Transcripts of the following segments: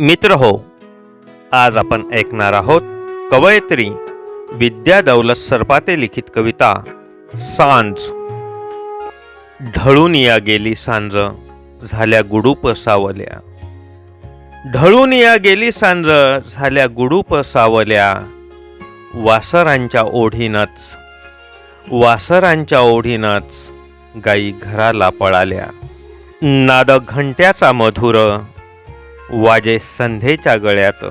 मित्र हो आज आपण ऐकणार आहोत कवयित्री विद्या दौलत सरपाते लिखित कविता सांज. ढळून या गेली सांज झाल्या गुडूप सावल्या ढळून या गेली सांज झाल्या गुडूप सावल्या वासरांच्या ओढीनच वासरांच्या ओढीनच गाई घराला पळाल्या. नाद घंट्याचा मधुर वाजे संधेच्या गळ्यात.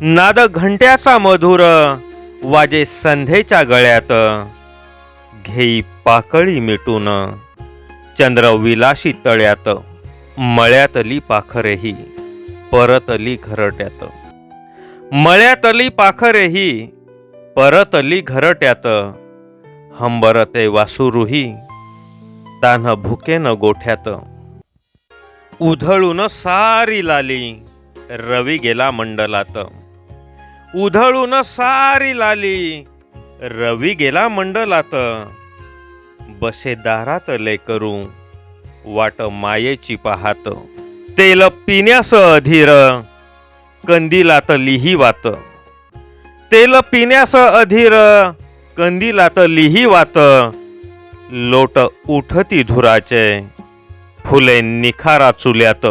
नाद घंट्याचा मधुर वाजे संधेच्या गळ्यात. घेई पाकळी मिटून चंद्र विलाशी तळ्यात. मळ्यातली पाखरेही परतली घरट्यात. मळ्यातली पाखरेही परतली घरट्यात. हंबरते वासुरुही तान्ह भुकेन गोठ्यात. उधळून सारी लाली रवी गेला मंडलात. उधळून सारी लाली रवी गेला मंडलात. बसे दारात लेकरू वाट मायेची पाहात. तेल पिण्यास अधीर. कंदिलात लिही वात. तेल पिण्यास अधीर. कंदिलात लिही वात. लोट उठती धुराचे. फुले निखारा चुल्यात.